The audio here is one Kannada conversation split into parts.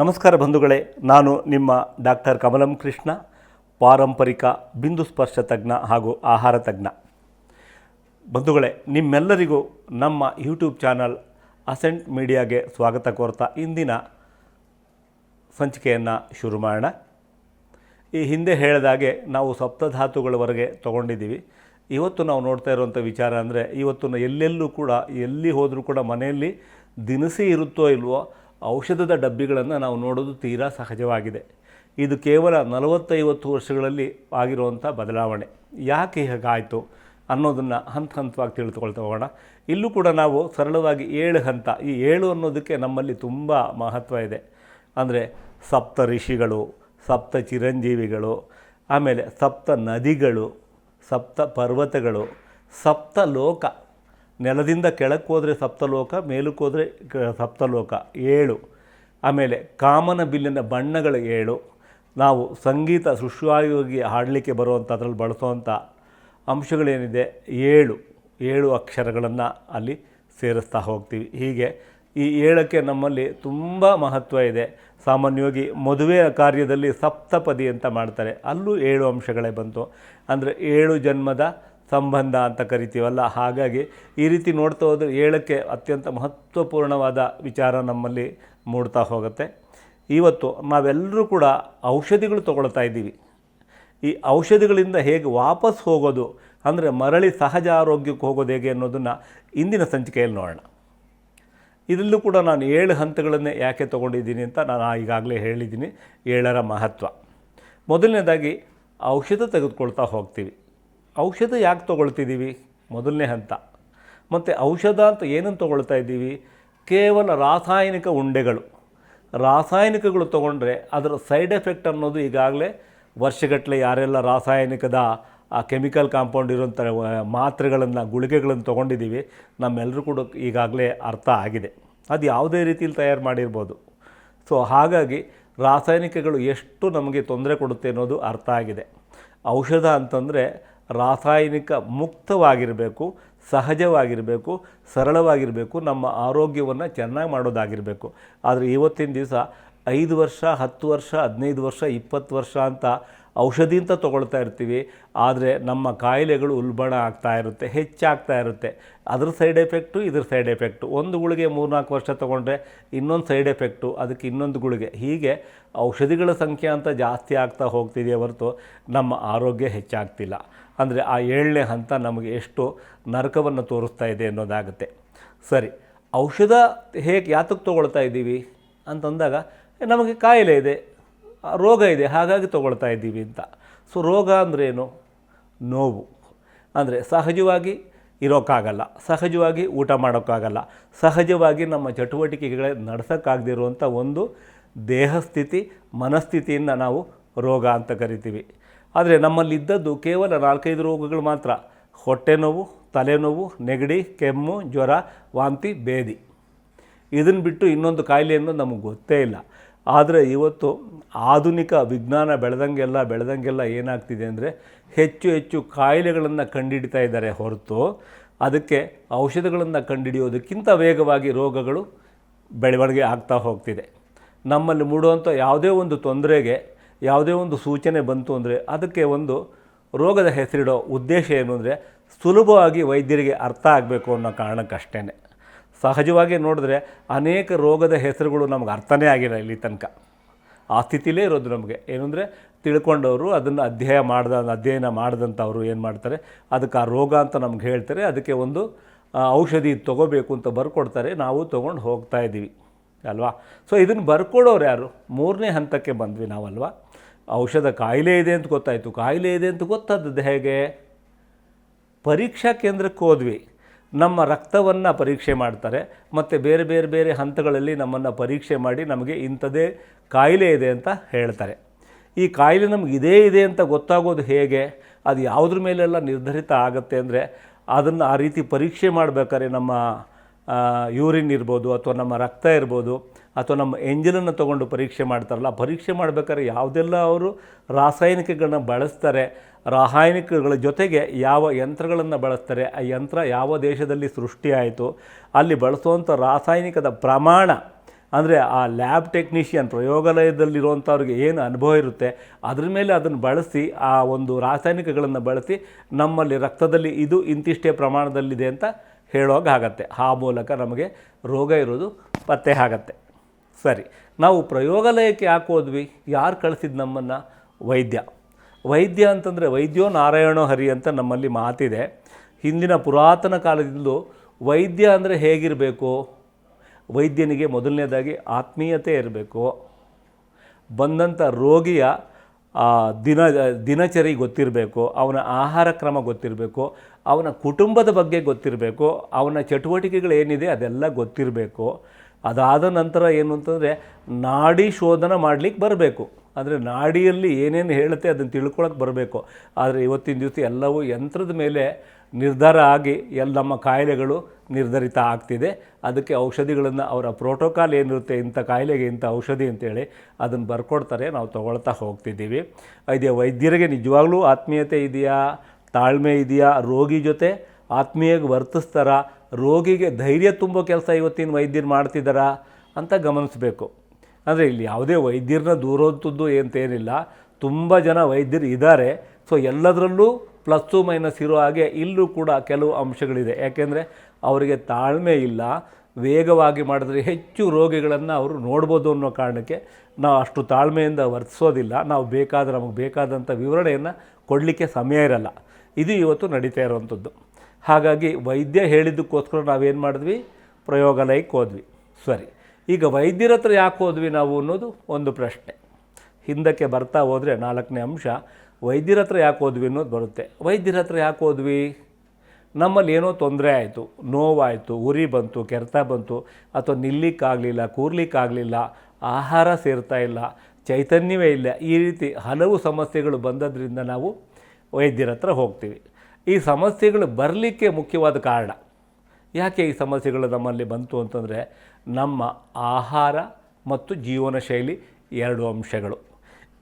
ನಮಸ್ಕಾರ ಬಂಧುಗಳೇ, ನಾನು ನಿಮ್ಮ ಡಾಕ್ಟರ್ ಕಮಲಂ ಕೃಷ್ಣ, ಪಾರಂಪರಿಕ ಬಿಂದು ಸ್ಪರ್ಶ ತಜ್ಞ ಹಾಗೂ ಆಹಾರ ತಜ್ಞ. ಬಂಧುಗಳೇ, ನಿಮ್ಮೆಲ್ಲರಿಗೂ ನಮ್ಮ ಯೂಟ್ಯೂಬ್ ಚಾನಲ್ ಅಸೆಂಟ್ ಮೀಡಿಯಾಗೆ ಸ್ವಾಗತ ಕೋರ್ತಾ ಇಂದಿನ ಸಂಚಿಕೆಯನ್ನು ಶುರು ಮಾಡೋಣ. ಈ ಹಿಂದೆ ಹೇಳಿದಾಗೆ ನಾವು ಸಪ್ತಧಾತುಗಳವರೆಗೆ ತೊಗೊಂಡಿದ್ದೀವಿ. ಇವತ್ತು ನಾವು ನೋಡ್ತಾ ಇರುವಂಥ ವಿಚಾರ ಅಂದರೆ, ಇವತ್ತು ಎಲ್ಲೆಲ್ಲೂ ಕೂಡ, ಎಲ್ಲಿ ಹೋದರೂ ಕೂಡ ಮನೆಯಲ್ಲಿ ದಿನಸಿ ಇರುತ್ತೋ ಇಲ್ವೋ ಔಷಧದ ಡಬ್ಬಿಗಳನ್ನು ನಾವು ನೋಡೋದು ತೀರಾ ಸಹಜವಾಗಿದೆ. ಇದು ಕೇವಲ ನಲವತ್ತೈವತ್ತು ವರ್ಷಗಳಲ್ಲಿ ಆಗಿರುವಂಥ ಬದಲಾವಣೆ. ಯಾಕೆ ಹೇಗಾಯಿತು ಅನ್ನೋದನ್ನು ಹಂತ ಹಂತವಾಗಿ ತಿಳಿದುಕೊಳ್ತಾ ಹೋಗೋಣ. ಇಲ್ಲೂ ಕೂಡ ನಾವು ಸರಳವಾಗಿ ಏಳು ಹಂತ, ಈ ಏಳು ಅನ್ನೋದಕ್ಕೆ ನಮ್ಮಲ್ಲಿ ತುಂಬ ಮಹತ್ವ ಇದೆ. ಅಂದರೆ ಸಪ್ತ ಋಷಿಗಳು, ಸಪ್ತ ಚಿರಂಜೀವಿಗಳು, ಆಮೇಲೆ ಸಪ್ತ ನದಿಗಳು, ಸಪ್ತ ಪರ್ವತಗಳು, ಸಪ್ತ ಲೋಕ. ನೆಲದಿಂದ ಕೆಳಕ್ಕೆ ಹೋದರೆ ಸಪ್ತಲೋಕ ಮೇಲಕ್ಕೆ ಹೋದರೆ ಸಪ್ತಲೋಕ, ಏಳು. ಆಮೇಲೆ ಕಾಮನ ಬಿಲ್ಲಿನ ಬಣ್ಣಗಳು ಏಳು. ನಾವು ಸಂಗೀತ ಸುಶ್ವಾಯೋಗಿ ಹಾಡಲಿಕ್ಕೆ ಬರುವಂಥ ಅದರಲ್ಲಿ ಬಳಸುವಂಥ ಅಂಶಗಳೇನಿದೆ? ಏಳು. ಏಳು ಅಕ್ಷರಗಳನ್ನು ಅಲ್ಲಿ ಸೇರಿಸ್ತಾ ಹೋಗ್ತೀವಿ. ಹೀಗೆ ಈ ಏಳಕ್ಕೆ ನಮ್ಮಲ್ಲಿ ತುಂಬ ಮಹತ್ವ ಇದೆ. ಸಾಮಾನ್ಯವಾಗಿ ಮದುವೆಯ ಕಾರ್ಯದಲ್ಲಿ ಸಪ್ತಪದಿ ಅಂತ ಮಾಡ್ತಾರೆ. ಅಲ್ಲೂ ಏಳು ಅಂಶಗಳೇ ಬಂತು. ಅಂದರೆ ಏಳು ಜನ್ಮದ ಸಂಬಂಧ ಅಂತ ಕರಿತೀವಲ್ಲ, ಹಾಗಾಗಿ ಈ ರೀತಿ ನೋಡ್ತಾ ಹೋದ್ರೆ ಏಳಕ್ಕೆ ಅತ್ಯಂತ ಮಹತ್ವಪೂರ್ಣವಾದ ವಿಚಾರ ನಮ್ಮಲ್ಲಿ ಮೂಡ್ತಾ ಹೋಗುತ್ತೆ. ಇವತ್ತು ನಾವೆಲ್ಲರೂ ಕೂಡ ಔಷಧಿಗಳು ತಗೊಳ್ತಾ ಇದ್ದೀವಿ. ಈ ಔಷಧಿಗಳಿಂದ ಹೇಗೆ ವಾಪಸ್ ಹೋಗೋದು, ಅಂದರೆ ಮರಳಿ ಸಹಜ ಆರೋಗ್ಯಕ್ಕೆ ಹೋಗೋದು ಹೇಗೆ ಅನ್ನೋದನ್ನು ಇಂದಿನ ಸಂಚಿಕೆಯಲ್ಲಿ ನೋಡೋಣ. ಇದರಲ್ಲೂ ಕೂಡ ನಾನು ಏಳು ಹಂತಗಳನ್ನೇ ಯಾಕೆ ತೊಗೊಂಡಿದ್ದೀನಿ ಅಂತ ನಾನು ಈಗಾಗಲೇ ಹೇಳಿದ್ದೀನಿ. ಏಳರ ಮಹತ್ವ. ಮೊದಲನೇದಾಗಿ ಔಷಧ ತೆಗೆದುಕೊಳ್ತಾ ಹೋಗ್ತೀವಿ. ಔಷಧ ಯಾಕೆ ತೊಗೊಳ್ತಿದ್ದೀವಿ? ಮೊದಲನೇ ಹಂತ. ಮತ್ತು ಔಷಧ ಅಂತ ಏನನ್ನು ತೊಗೊಳ್ತಾ ಇದ್ದೀವಿ? ಕೇವಲ ರಾಸಾಯನಿಕ ಉಂಡೆಗಳು. ರಾಸಾಯನಿಕಗಳು ತೊಗೊಂಡ್ರೆ ಅದರ ಸೈಡ್ ಎಫೆಕ್ಟ್ ಅನ್ನೋದು ಈಗಾಗಲೇ ವರ್ಷಗಟ್ಟಲೆ ಯಾರೆಲ್ಲ ರಾಸಾಯನಿಕದ ಆ ಕೆಮಿಕಲ್ ಕಾಂಪೌಂಡ್ ಇರುವಂಥ ಮಾತ್ರೆಗಳನ್ನು, ಗುಳಿಗೆಗಳನ್ನು ತೊಗೊಂಡಿದ್ದೀವಿ ನಮ್ಮೆಲ್ಲರೂ ಕೂಡ ಈಗಾಗಲೇ ಅರ್ಥ ಆಗಿದೆ. ಅದು ಯಾವುದೇ ರೀತಿಯಲ್ಲಿ ತಯಾರು ಮಾಡಿರ್ಬೋದು. ಸೊ, ಹಾಗಾಗಿ ರಾಸಾಯನಿಕಗಳು ಎಷ್ಟು ನಮಗೆ ತೊಂದರೆ ಕೊಡುತ್ತೆ ಅನ್ನೋದು ಅರ್ಥ ಆಗಿದೆ. ಔಷಧ ಅಂತಂದರೆ ರಾಸಾಯನಿಕ ಮುಕ್ತವಾಗಿರಬೇಕು, ಸಹಜವಾಗಿರಬೇಕು, ಸರಳವಾಗಿರಬೇಕು, ನಮ್ಮ ಆರೋಗ್ಯವನ್ನು ಚೆನ್ನಾಗಿ ಮಾಡೋದಾಗಿರಬೇಕು. ಆದರೆ ಇವತ್ತಿನ ದಿವಸ ಐದು ವರ್ಷ, ಹತ್ತು ವರ್ಷ, ಹದಿನೈದು ವರ್ಷ, ಇಪ್ಪತ್ತು ವರ್ಷ ಅಂತ ಔಷಧಿ ಅಂತ ತೊಗೊಳ್ತಾ ಇರ್ತೀವಿ, ಆದರೆ ನಮ್ಮ ಕಾಯಿಲೆಗಳು ಉಲ್ಬಣ ಆಗ್ತಾ ಇರುತ್ತೆ, ಹೆಚ್ಚಾಗ್ತಾ ಇರುತ್ತೆ. ಅದ್ರ ಸೈಡ್ ಎಫೆಕ್ಟು, ಇದ್ರ ಸೈಡ್ ಎಫೆಕ್ಟು. ಒಂದು ಗುಳಿಗೆ ಮೂರ್ನಾಲ್ಕು ವರ್ಷ ತೊಗೊಂಡ್ರೆ ಇನ್ನೊಂದು ಸೈಡ್ ಎಫೆಕ್ಟು, ಅದಕ್ಕೆ ಇನ್ನೊಂದು ಗುಳಿಗೆ. ಹೀಗೆ ಔಷಧಿಗಳ ಸಂಖ್ಯೆ ಅಂತ ಜಾಸ್ತಿ ಆಗ್ತಾ ಹೋಗ್ತಿದೆಯೇ ಹೊರತು ನಮ್ಮ ಆರೋಗ್ಯ ಹೆಚ್ಚಾಗ್ತಿಲ್ಲ. ಅಂದರೆ ಆ ಏಳನೇ ಹಂತ ನಮಗೆ ಎಷ್ಟು ನರಕವನ್ನು ತೋರಿಸ್ತಾ ಇದೆ ಅನ್ನೋದಾಗುತ್ತೆ. ಸರಿ, ಔಷಧ ಹೇಗೆ, ಯಾತಕ್ಕೆ ತೊಗೊಳ್ತಾ ಇದ್ದೀವಿ ಅಂತಂದಾಗ, ನಮಗೆ ಕಾಯಿಲೆ ಇದೆ. ರೋಗ ಇದೆ, ಹಾಗಾಗಿ ತೊಗೊಳ್ತಾ ಇದ್ದೀವಿ ಅಂತ. ಸೊ ರೋಗ ಅಂದ್ರೇನು ನೋವು. ಅಂದರೆ ಸಹಜವಾಗಿ ಇರೋಕ್ಕಾಗಲ್ಲ, ಸಹಜವಾಗಿ ಊಟ ಮಾಡೋಕ್ಕಾಗಲ್ಲ, ಸಹಜವಾಗಿ ನಮ್ಮ ಚಟುವಟಿಕೆಗಳೇ ನಡೆಸೋಕ್ಕಾಗದಿರುವಂಥ ಒಂದು ದೇಹಸ್ಥಿತಿ, ಮನಸ್ಥಿತಿಯಿಂದ ನಾವು ರೋಗ ಅಂತ ಕರಿತೀವಿ. ಆದರೆ ನಮ್ಮಲ್ಲಿದ್ದದ್ದು ಕೇವಲ ನಾಲ್ಕೈದು ರೋಗಗಳು ಮಾತ್ರ. ಹೊಟ್ಟೆ ನೋವು ತಲೆನೋವು ನೆಗಡಿ, ಕೆಮ್ಮು, ಜ್ವರ, ವಾಂತಿ, ಬೇದಿ. ಇದನ್ನು ಬಿಟ್ಟು ಇನ್ನೊಂದು ಕಾಯಿಲೆ ನಮಗೆ ಗೊತ್ತೇ ಇಲ್ಲ. ಆದರೆ ಇವತ್ತು ಆಧುನಿಕ ವಿಜ್ಞಾನ ಬೆಳೆದಂಗೆಲ್ಲ ಬೆಳೆದಂಗೆಲ್ಲ ಏನಾಗ್ತಿದೆ ಅಂದರೆ ಹೆಚ್ಚು ಹೆಚ್ಚು ಕಾಯಿಲೆಗಳನ್ನು ಕಂಡುಹಿಡಿತಾ ಇದ್ದಾರೆ ಹೊರತು. ಅದಕ್ಕೆ ಔಷಧಗಳನ್ನು ಕಂಡುಹಿಡಿಯೋದಕ್ಕಿಂತ ವೇಗವಾಗಿ ರೋಗಗಳು ಬೆಳವಣಿಗೆ ಆಗ್ತಾ ಹೋಗ್ತಿದೆ. ನಮ್ಮಲ್ಲಿ ಮೂಡುವಂಥ ಯಾವುದೇ ಒಂದು ತೊಂದರೆಗೆ, ಯಾವುದೇ ಒಂದು ಸೂಚನೆ ಬಂತು ಅಂದರೆ ಅದಕ್ಕೆ ಒಂದು ರೋಗದ ಹೆಸರಿಡೋ ಉದ್ದೇಶ ಏನು ಅಂದರೆ ಸುಲಭವಾಗಿ ವೈದ್ಯರಿಗೆ ಅರ್ಥ ಆಗಬೇಕು ಅನ್ನೋ ಕಾರಣಕ್ಕಷ್ಟೇ ಸಹಜವಾಗಿ ನೋಡಿದ್ರೆ ಅನೇಕ ರೋಗದ ಹೆಸರುಗಳು ನಮ್ಗೆ ಅರ್ಥನೇ ಆಗಿಲ್ಲ ಇಲ್ಲಿ ತನಕ. ಆ ಸ್ಥಿತಿಲೇ ಇರೋದು ನಮಗೆ. ಏನಂದರೆ ತಿಳ್ಕೊಂಡವರು ಅದನ್ನು ಅಧ್ಯಯ ಮಾಡ್ದ, ಅಧ್ಯಯನ ಮಾಡಿದಂಥವ್ರು ಏನು ಮಾಡ್ತಾರೆ, ಅದಕ್ಕೆ ಆ ರೋಗ ಅಂತ ನಮ್ಗೆ ಹೇಳ್ತಾರೆ, ಅದಕ್ಕೆ ಒಂದು ಔಷಧಿ ತೊಗೋಬೇಕು ಅಂತ ಬರ್ಕೊಡ್ತಾರೆ, ನಾವು ತೊಗೊಂಡು ಹೋಗ್ತಾ ಇದ್ದೀವಿ. ಅಲ್ವಾ? ಸೊ ಇದನ್ನು ಬರ್ಕೊಡೋರು ಯಾರು? ಮೂರನೇ ಹಂತಕ್ಕೆ ಬಂದ್ವಿ ನಾವಲ್ವಾ? ಔಷಧ ಕಾಯಿಲೆ ಇದೆ ಅಂತ ಗೊತ್ತಾಯಿತು. ಕಾಯಿಲೆ ಇದೆ ಅಂತ ಗೊತ್ತಾದದ್ದು ಹೇಗೆ? ಪರೀಕ್ಷಾ ಕೇಂದ್ರಕ್ಕೆ ಹೋದ್ವಿ. ನಮ್ಮ ರಕ್ತವನ್ನು ಪರೀಕ್ಷೆ ಮಾಡ್ತಾರೆ. ಮತ್ತು ಬೇರೆ ಬೇರೆ ಬೇರೆ ಹಂತಗಳಲ್ಲಿ ನಮ್ಮನ್ನು ಪರೀಕ್ಷೆ ಮಾಡಿ ನಮಗೆ ಇಂಥದೇ ಕಾಯಿಲೆ ಇದೆ ಅಂತ ಹೇಳ್ತಾರೆ. ಈ ಕಾಯಿಲೆ ನಮ್ಗೆ ಇದೇ ಇದೆ ಅಂತ ಗೊತ್ತಾಗೋದು ಹೇಗೆ? ಅದು ಯಾವುದ್ರ ಮೇಲೆಲ್ಲ ನಿರ್ಧರಿತ ಆಗುತ್ತೆ ಅಂದರೆ ಅದನ್ನು ಆ ರೀತಿ ಪರೀಕ್ಷೆ ಮಾಡಬೇಕಾದ್ರೆ ನಮ್ಮ ಯೂರಿನ್ ಇರ್ಬೋದು ಅಥವಾ ನಮ್ಮ ರಕ್ತ ಇರ್ಬೋದು ಅಥವಾ ನಮ್ಮ ಎಂಜಿನನ್ನು ತೊಗೊಂಡು ಪರೀಕ್ಷೆ ಮಾಡ್ತಾರಲ್ಲ ಪರೀಕ್ಷೆ ಮಾಡಬೇಕಾದ್ರೆ ಯಾವುದೆಲ್ಲ ಅವರು ರಾಸಾಯನಿಕಗಳನ್ನ ಬಳಸ್ತಾರೆ ರಾಸಾಯನಿಕಗಳ ಜೊತೆಗೆ ಯಾವ ಯಂತ್ರಗಳನ್ನು ಬಳಸ್ತಾರೆ, ಆ ಯಂತ್ರ ಯಾವ ದೇಶದಲ್ಲಿ ಸೃಷ್ಟಿಯಾಯಿತು, ಅಲ್ಲಿ ಬಳಸುವಂಥ ರಾಸಾಯನಿಕದ ಪ್ರಮಾಣ, ಅಂದರೆ ಆ ಲ್ಯಾಬ್ ಟೆಕ್ನಿಷಿಯನ್ ಪ್ರಯೋಗಾಲಯದಲ್ಲಿರುವಂಥವ್ರಿಗೆ ಏನು ಅನುಭವ ಇರುತ್ತೆ, ಅದ್ರ ಮೇಲೆ ಅದನ್ನು ಬಳಸಿ, ಆ ಒಂದು ರಾಸಾಯನಿಕಗಳನ್ನು ಬಳಸಿ, ನಮ್ಮಲ್ಲಿ ರಕ್ತದಲ್ಲಿ ಇದು ಇಂತಿಷ್ಟೇ ಪ್ರಮಾಣದಲ್ಲಿದೆ ಅಂತ ಹೇಳೋಕ್ಕಾಗತ್ತೆ ಆ ಮೂಲಕ ನಮಗೆ ರೋಗ ಇರೋದು ಪತ್ತೆ ಆಗತ್ತೆ. ಸರಿ, ನಾವು ಪ್ರಯೋಗಾಲಯಕ್ಕೆ ಯಾಕೆ ಹೋದ್ವಿ? ಯಾರು ಕಳಿಸಿದ್ದು ನಮ್ಮನ್ನು? ವೈದ್ಯ. ವೈದ್ಯ ಅಂತಂದರೆ ವೈದ್ಯೋ ನಾರಾಯಣೋ ಹರಿ ಅಂತ ನಮ್ಮಲ್ಲಿ ಮಾತಿದೆ. ಹಿಂದಿನ ಪುರಾತನ ಕಾಲದಿಂದಲೂ ವೈದ್ಯ ಅಂದರೆ ಹೇಗಿರಬೇಕು? ವೈದ್ಯನಿಗೆ ಮೊದಲನೇದಾಗಿ ಆತ್ಮೀಯತೆ ಇರಬೇಕು. ಬಂದಂಥ ರೋಗಿಯ ದಿನ, ದಿನಚರಿ ಗೊತ್ತಿರಬೇಕು, ಅವನ ಆಹಾರ ಕ್ರಮ ಗೊತ್ತಿರಬೇಕು, ಅವನ ಕುಟುಂಬದ ಬಗ್ಗೆ ಗೊತ್ತಿರಬೇಕು, ಅವನ ಚಟುವಟಿಕೆಗಳೇನಿದೆ ಅದೆಲ್ಲ ಗೊತ್ತಿರಬೇಕು. ಅದಾದ ನಂತರ ಏನು ಅಂತಂದರೆ ನಾಡಿ ಶೋಧನ ಮಾಡಲಿಕ್ಕೆ ಬರಬೇಕು. ಅಂದರೆ ನಾಡಿಯಲ್ಲಿ ಏನೇನು ಹೇಳುತ್ತೆ ಅದನ್ನು ತಿಳ್ಕೊಳಕ್ಕೆ ಬರಬೇಕು. ಆದರೆ ಇವತ್ತಿನ ದಿವಸ ಎಲ್ಲವೂ ಯಂತ್ರದ ಮೇಲೆ ನಿರ್ಧಾರ ಆಗಿ ಎಲ್ಲ ನಮ್ಮ ಕಾಯಿಲೆಗಳು ನಿರ್ಧರಿತ ಆಗ್ತಿದೆ. ಅದಕ್ಕೆ ಔಷಧಿಗಳನ್ನು ಅವರ ಪ್ರೋಟೋಕಾಲ್ ಏನಿರುತ್ತೆ ಇಂಥ ಕಾಯಿಲೆಗೆ ಇಂಥ ಔಷಧಿ ಅಂತೇಳಿ ಅದನ್ನು ಬರ್ಕೊಡ್ತಾರೆ. ನಾವು ತಗೊಳ್ತಾ ಹೋಗ್ತಿದ್ದೀವಿ. ಇದೆ ವೈದ್ಯರಿಗೆ ನಿಜವಾಗ್ಲೂ ಆತ್ಮೀಯತೆ ಇದೆಯಾ? ತಾಳ್ಮೆ ಇದೆಯಾ? ರೋಗಿ ಜೊತೆ ಆತ್ಮೀಯಾಗಿ ವರ್ತಿಸ್ತಾರಾ? ರೋಗಿಗೆ ಧೈರ್ಯ ತುಂಬೋ ಕೆಲಸ ಇವತ್ತಿನ ವೈದ್ಯರು ಮಾಡ್ತಿದ್ದಾರಾ ಅಂತ ಗಮನಿಸಬೇಕು. ಅಂದರೆ ಇಲ್ಲಿ ಯಾವುದೇ ವೈದ್ಯರನ್ನ ದೂರೋಂಥದ್ದು ಅಂತೇನಿಲ್ಲ ತುಂಬ ಜನ ವೈದ್ಯರು ಇದ್ದಾರೆ. ಸೊ ಎಲ್ಲದರಲ್ಲೂ ಪ್ಲಸ್ಸು ಮೈನಸ್ ಇರೋ ಹಾಗೆ ಇಲ್ಲೂ ಕೂಡ ಕೆಲವು ಅಂಶಗಳಿದೆ. ಯಾಕೆಂದರೆ ಅವರಿಗೆ ತಾಳ್ಮೆ ಇಲ್ಲ. ವೇಗವಾಗಿ ಮಾಡಿದ್ರೆ ಹೆಚ್ಚು ರೋಗಿಗಳನ್ನು ಅವರು ನೋಡ್ಬೋದು ಅನ್ನೋ ಕಾರಣಕ್ಕೆ ನಾವು ಅಷ್ಟು ತಾಳ್ಮೆಯಿಂದ ವರ್ತಿಸೋದಿಲ್ಲ. ನಾವು ಬೇಕಾದ ನಮಗೆ ಬೇಕಾದಂಥ ವಿವರಣೆಯನ್ನು ಕೊಡಲಿಕ್ಕೆ ಸಮಯ ಇರಲ್ಲ. ಇದು ಇವತ್ತು ನಡೀತಾ ಇರುವಂಥದ್ದು. ಹಾಗಾಗಿ ವೈದ್ಯ ಹೇಳಿದ್ದಕ್ಕೋಸ್ಕರ ನಾವೇನು ಮಾಡಿದ್ವಿ? ಪ್ರಯೋಗಾಲಯಕ್ಕೆ ಹೋದ್ವಿ. ಸರಿ. ಈಗ ವೈದ್ಯರ ಹತ್ರ ಯಾಕೆ ಹೋದ್ವಿ ನಾವು ಅನ್ನೋದು ಒಂದು ಪ್ರಶ್ನೆ. ಹಿಂದಕ್ಕೆ ಬರ್ತಾ ಹೋದರೆ ನಾಲ್ಕನೇ ಅಂಶ, ವೈದ್ಯರ ಹತ್ರ ಯಾಕೆ ಹೋದ್ವಿ ಅನ್ನೋದು ಬರುತ್ತೆ. ವೈದ್ಯರ ಹತ್ರ ಯಾಕೆ ಹೋದ್ವಿ? ನಮ್ಮಲ್ಲಿ ಏನೋ ತೊಂದರೆ ಆಯಿತು. ನೋವಾಯಿತು, ಉರಿ ಬಂತು, ಕೆರೆತ ಬಂತು, ಅಥವಾ ನಿಲ್ಲಿಕ್ಕಾಗಲಿಲ್ಲ, ಕೂರ್ಲಿಕ್ಕಾಗಲಿಲ್ಲ, ಆಹಾರ ಸೇರ್ತಾ ಇಲ್ಲ, ಚೈತನ್ಯವೇ ಇಲ್ಲ. ಈ ರೀತಿ ಹಲವು ಸಮಸ್ಯೆಗಳು ಬಂದದ್ರಿಂದ ನಾವು ವೈದ್ಯರ ಹತ್ರ ಹೋಗ್ತೀವಿ. ಈ ಸಮಸ್ಯೆಗಳು ಬರಲಿಕ್ಕೆ ಮುಖ್ಯವಾದ ಕಾರಣ. ಯಾಕೆ ಈ ಸಮಸ್ಯೆಗಳು ನಮ್ಮಲ್ಲಿ ಬಂತು ಅಂತಂದರೆ ನಮ್ಮ ಆಹಾರ ಮತ್ತು ಜೀವನ ಶೈಲಿ ಎರಡು ಅಂಶಗಳು.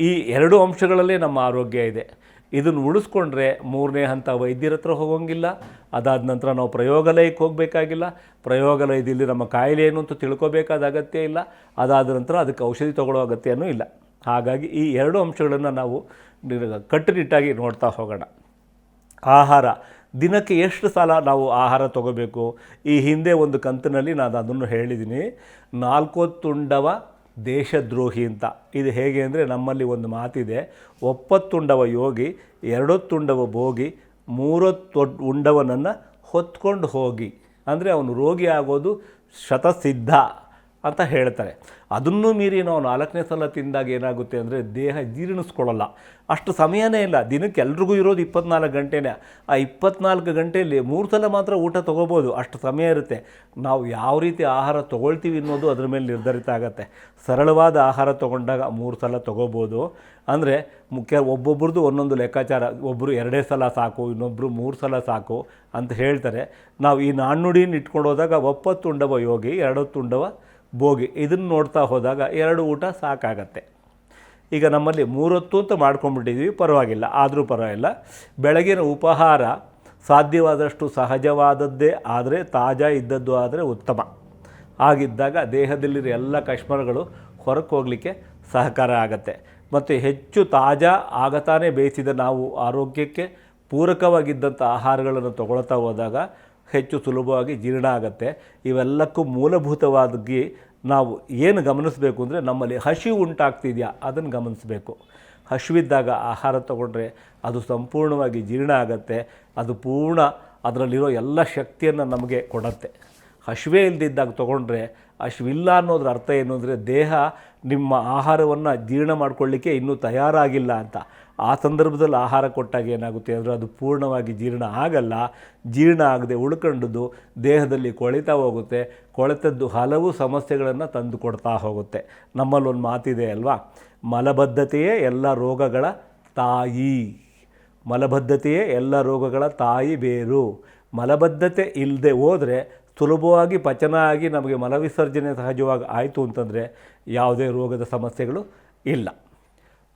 ಈ ಎರಡು ಅಂಶಗಳಲ್ಲೇ ನಮ್ಮ ಆರೋಗ್ಯ ಇದೆ. ಇದನ್ನು ಉಳಿಸ್ಕೊಂಡ್ರೆ ಮೂರನೇ ಹಂತ ವೈದ್ಯರ ಹತ್ರ ಹೋಗೋಂಗಿಲ್ಲ. ಅದಾದ ನಂತರ ನಾವು ಪ್ರಯೋಗಾಲಯಕ್ಕೆ ಹೋಗಬೇಕಾಗಿಲ್ಲ. ಪ್ರಯೋಗಾಲಯದಲ್ಲಿ ನಮ್ಮ ಕಾಯಿಲೆ ಏನು ಅಂತ ತಿಳ್ಕೋಬೇಕಾದ ಅಗತ್ಯ ಇಲ್ಲ. ಅದಾದ ನಂತರ ಅದಕ್ಕೆ ಔಷಧಿ ತಗೊಳ್ಳೋ ಅಗತ್ಯನೂ ಇಲ್ಲ. ಹಾಗಾಗಿ ಈ ಎರಡು ಅಂಶಗಳನ್ನು ನಾವು ಕಟ್ಟುನಿಟ್ಟಾಗಿ ನೋಡ್ತಾ ಹೋಗೋಣ. ಆಹಾರ ದಿನಕ್ಕೆ ಎಷ್ಟು ಸಲ ನಾವು ಆಹಾರ ತಗೋಬೇಕು? ಈ ಹಿಂದೆ ಒಂದು ಕಂತಿನಲ್ಲಿ ನಾನು ಅದನ್ನು ಹೇಳಿದ್ದೀನಿ. ತುಂಡವ ದೇಶದ್ರೋಹಿ ಅಂತ. ಇದು ಹೇಗೆ ಅಂದರೆ ನಮ್ಮಲ್ಲಿ ಒಂದು ಮಾತಿದೆ. ಒಪ್ಪತ್ತುಂಡವ ಯೋಗಿ ಎರಡೊತ್ತುಂಡವ ಭೋಗಿ ಮೂರೊತ್ತು ಉಂಡವನನ್ನು ಹೊತ್ಕೊಂಡು ಹೋಗಿ. ಅಂದರೆ ಅವನು ರೋಗಿ ಆಗೋದು ಶತಸಿದ್ಧ. ಅಂತ ಹೇಳ್ತಾರೆ. ಅದನ್ನು ಮೀರಿ ನಾವು ನಾಲ್ಕನೇ ಸಲ ತಿಂದಾಗ ಏನಾಗುತ್ತೆ ಅಂದರೆ ದೇಹ ಜೀರ್ಣಿಸ್ಕೊಳ್ಳಲ್ಲ. ಅಷ್ಟು ಸಮಯನೇ ಇಲ್ಲ. ದಿನಕ್ಕೆ ಎಲ್ರಿಗೂ ಇರೋದು ಇಪ್ಪತ್ನಾಲ್ಕು ಗಂಟೆನೇ. ಆ ಇಪ್ಪತ್ನಾಲ್ಕು ಗಂಟೆಯಲ್ಲಿ ಮೂರು ಸಲ ಮಾತ್ರ ಊಟ ತೊಗೋಬೋದು. ಅಷ್ಟು ಸಮಯ ಇರುತ್ತೆ. ನಾವು ಯಾವ ರೀತಿ ಆಹಾರ ತೊಗೊಳ್ತೀವಿ ಅನ್ನೋದು ಅದ್ರ ಮೇಲೆ ನಿರ್ಧರಿತ ಆಗುತ್ತೆ. ಸರಳವಾದ ಆಹಾರ ತೊಗೊಂಡಾಗ ಮೂರು ಸಲ ತೊಗೋಬೋದು. ಅಂದರೆ ಮುಖ್ಯ ಒಬ್ಬೊಬ್ರದ್ದು ಒಂದೊಂದು ಲೆಕ್ಕಾಚಾರ. ಒಬ್ಬರು ಎರಡೇ ಸಲ ಸಾಕು ಇನ್ನೊಬ್ಬರು ಮೂರು ಸಲ ಸಾಕು ಅಂತ ಹೇಳ್ತಾರೆ. ನಾವು ಈ ನಾಣ್ಣುಡಿಯನ್ನು ಇಟ್ಕೊಂಡು ಹೋದಾಗ ಒಪ್ಪತ್ತುಂಡವ ಯೋಗಿ ಎರಡೊತ್ತುಂಡವ ಭೋಗಿ ಇದನ್ನು ನೋಡ್ತಾ ಹೋದಾಗ ಎರಡು ಊಟ ಸಾಕಾಗತ್ತೆ. ಈಗ ನಮ್ಮಲ್ಲಿ ಮೂರೊತ್ತು ಅಂತ ಮಾಡ್ಕೊಂಡ್ಬಿಟ್ಟಿದ್ವಿ, ಪರವಾಗಿಲ್ಲ. ಆದರೂ ಪರವಾಗಿಲ್ಲ. ಬೆಳಗಿನ ಉಪಹಾರ ಸಾಧ್ಯವಾದಷ್ಟು ಸಹಜವಾದದ್ದೇ ಆದರೆ, ತಾಜಾ ಇದ್ದದ್ದು ಆದರೆ ಉತ್ತಮ. ಆಗಿದ್ದಾಗ ದೇಹದಲ್ಲಿರೋ ಎಲ್ಲ ಕಷ್ಮರಗಳು ಹೊರಕ್ಕೆ ಹೋಗಲಿಕ್ಕೆ ಸಹಕಾರ ಆಗತ್ತೆ. ಮತ್ತು ಹೆಚ್ಚು ತಾಜಾ ಆಗತಾನೆ ಬೇಯಿಸಿದ ನಾವು ಆರೋಗ್ಯಕ್ಕೆ ಪೂರಕವಾಗಿದ್ದಂಥ ಆಹಾರಗಳನ್ನು ತಗೊಳ್ತಾ ಹೋದಾಗ ಹೆಚ್ಚು ಸುಲಭವಾಗಿ ಜೀರ್ಣ ಆಗುತ್ತೆ. ಇವೆಲ್ಲಕ್ಕೂ ಮೂಲಭೂತವಾಗಿ ನಾವು ಏನು ಗಮನಿಸಬೇಕು ಅಂದರೆ ನಮ್ಮಲ್ಲಿ ಹಸಿವು ಉಂಟಾಗ್ತಿದೆಯಾ ಅದನ್ನು ಗಮನಿಸಬೇಕು. ಹಸಿವಿದ್ದಾಗ ಆಹಾರ ತಗೊಂಡ್ರೆ ಅದು ಸಂಪೂರ್ಣವಾಗಿ ಜೀರ್ಣ ಆಗುತ್ತೆ. ಅದು ಪೂರ್ಣ ಅದರಲ್ಲಿರೋ ಎಲ್ಲ ಶಕ್ತಿಯನ್ನು ನಮಗೆ ಕೊಡುತ್ತೆ. ಹಸಿವೆ ಇಲ್ಲದಿದ್ದಾಗ ತೊಗೊಂಡ್ರೆ ಹಸಿವಿಲ್ಲ ಅನ್ನೋದ್ರ ಅರ್ಥ ಏನು ಅಂದರೆ ದೇಹ ನಿಮ್ಮ ಆಹಾರವನ್ನು ಜೀರ್ಣ ಮಾಡ್ಕೊಳ್ಳಿಕ್ಕೆ ಇನ್ನೂ ತಯಾರಾಗಿಲ್ಲ ಅಂತ. ಆ ಸಂದರ್ಭದಲ್ಲಿ ಆಹಾರ ಕೊಟ್ಟಾಗ ಏನಾಗುತ್ತೆ ಅಂದರೆ ಅದು ಪೂರ್ಣವಾಗಿ ಜೀರ್ಣ ಆಗಲ್ಲ, ಜೀರ್ಣ ಆಗದೆ ಉಳ್ಕೊಂಡದ್ದು ದೇಹದಲ್ಲಿ ಕೊಳಿತಾ ಹೋಗುತ್ತೆ, ಕೊಳೆತದ್ದು ಹಲವು ಸಮಸ್ಯೆಗಳನ್ನು ತಂದು ಕೊಡ್ತಾ ಹೋಗುತ್ತೆ. ನಮ್ಮಲ್ಲೊಂದು ಮಾತಿದೆ ಅಲ್ವಾ? ಮಲಬದ್ಧತೆಯೇ ಎಲ್ಲ ರೋಗಗಳ ತಾಯಿ. ಮಲಬದ್ಧತೆಯೇ ಎಲ್ಲ ರೋಗಗಳ ತಾಯಿ ಬೇರು. ಮಲಬದ್ಧತೆ ಇಲ್ಲದೆ ಹೋದರೆ ಸುಲಭವಾಗಿ ಪಚನ ಆಗಿ ನಮಗೆ ಮಲವಿಸರ್ಜನೆ ಸಹಜವಾಗಿ ಆಯಿತು ಅಂತಂದರೆ ಯಾವುದೇ ರೋಗದ ಸಮಸ್ಯೆಗಳು ಇಲ್ಲ.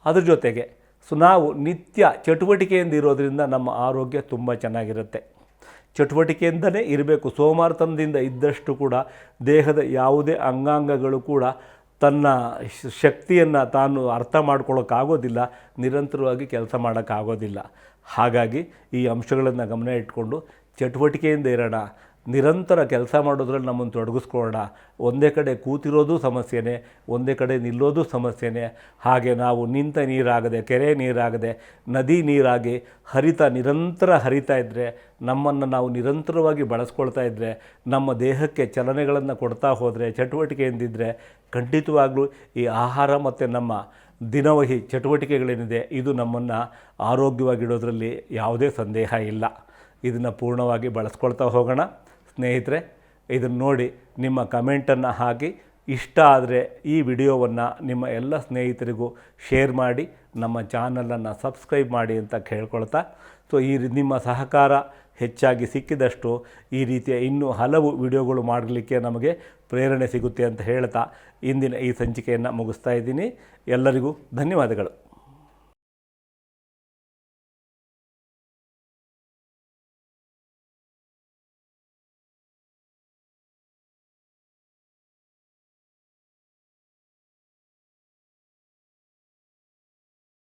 ಅದ್ರ ಜೊತೆಗೆ ಸೊ ನಾವು ನಿತ್ಯ ಚಟುವಟಿಕೆಯಿಂದ ಇರೋದರಿಂದ ನಮ್ಮ ಆರೋಗ್ಯ ತುಂಬ ಚೆನ್ನಾಗಿರುತ್ತೆ. ಚಟುವಟಿಕೆಯಿಂದಲೇ ಇರಬೇಕು. ಸೋಮಾರ್ತನದಿಂದ ಇದ್ದಷ್ಟು ಕೂಡ ದೇಹದ ಯಾವುದೇ ಅಂಗಾಂಗಗಳು ಕೂಡ ತನ್ನ ಶಕ್ತಿಯನ್ನು ತಾನು ಅರ್ಥ ಮಾಡ್ಕೊಳ್ಳೋಕ್ಕಾಗೋದಿಲ್ಲ ನಿರಂತರವಾಗಿ ಕೆಲಸ ಮಾಡೋಕ್ಕಾಗೋದಿಲ್ಲ. ಹಾಗಾಗಿ ಈ ಅಂಶಗಳನ್ನು ಗಮನ ಇಟ್ಕೊಂಡು ಚಟುವಟಿಕೆಯಿಂದ ಇರೋಣ. ನಿರಂತರ ಕೆಲಸ ಮಾಡೋದ್ರಲ್ಲಿ ನಮ್ಮನ್ನು ತೊಡಗಿಸ್ಕೊಳ್ಳೋಣ. ಒಂದೇ ಕಡೆ ಕೂತಿರೋದು ಸಮಸ್ಯೆನೇ, ಒಂದೇ ಕಡೆ ನಿಲ್ಲೋದು ಸಮಸ್ಯೆನೇ. ಹಾಗೆ ನಾವು ನಿಂತ ನೀರಾಗದೆ, ಕೆರೆ ನೀರಾಗದೆ, ನದಿ ನೀರಾಗಿ ಹರಿತ, ನಿರಂತರ ಹರಿತಾ ಇದ್ದರೆ ನಮ್ಮನ್ನು ನಾವು ನಿರಂತರವಾಗಿ ಬಳಸ್ಕೊಳ್ತಾ ಇದ್ದರೆ ನಮ್ಮ ದೇಹಕ್ಕೆ ಚಲನೆಗಳನ್ನು ಕೊಡ್ತಾ ಹೋದರೆ ಚಟುವಟಿಕೆಯಿಂದಿದ್ದರೆ ಖಂಡಿತವಾಗಲೂ ಈ ಆಹಾರ ಮತ್ತು ನಮ್ಮ ದಿನವಹಿ ಚಟುವಟಿಕೆಗಳೇನಿದೆ, ಇದು ನಮ್ಮನ್ನು ಆರೋಗ್ಯವಾಗಿಡೋದರಲ್ಲಿ ಯಾವುದೇ ಸಂದೇಹ ಇಲ್ಲ. ಇದನ್ನು ಪೂರ್ಣವಾಗಿ ಬಳಸ್ಕೊಳ್ತಾ ಹೋಗೋಣ. ಸ್ನೇಹಿತರೆ, ಇದನ್ನು ನೋಡಿ ನಿಮ್ಮ ಕಮೆಂಟನ್ನು ಹಾಕಿ. ಇಷ್ಟ ಆದರೆ ಈ ವಿಡಿಯೋವನ್ನು ನಿಮ್ಮ ಎಲ್ಲ ಸ್ನೇಹಿತರಿಗೂ ಶೇರ್ ಮಾಡಿ, ನಮ್ಮ ಚಾನಲನ್ನು ಸಬ್ಸ್ಕ್ರೈಬ್ ಮಾಡಿ ಅಂತ ಕೇಳ್ಕೊಳ್ತಾ. ಸೊ, ಈ ನಿಮ್ಮ ಸಹಕಾರ ಹೆಚ್ಚಾಗಿ ಸಿಕ್ಕಿದಷ್ಟು ಈ ರೀತಿಯ ಇನ್ನೂ ಹಲವು ವಿಡಿಯೋಗಳು ಮಾಡಲಿಕ್ಕೆ ನಮಗೆ ಪ್ರೇರಣೆ ಸಿಗುತ್ತೆ ಅಂತ ಹೇಳ್ತಾ ಇಂದಿನ ಈ ಸಂಚಿಕೆಯನ್ನು ಮುಗಿಸ್ತಾ ಇದ್ದೀನಿ. ಎಲ್ಲರಿಗೂ ಧನ್ಯವಾದಗಳು.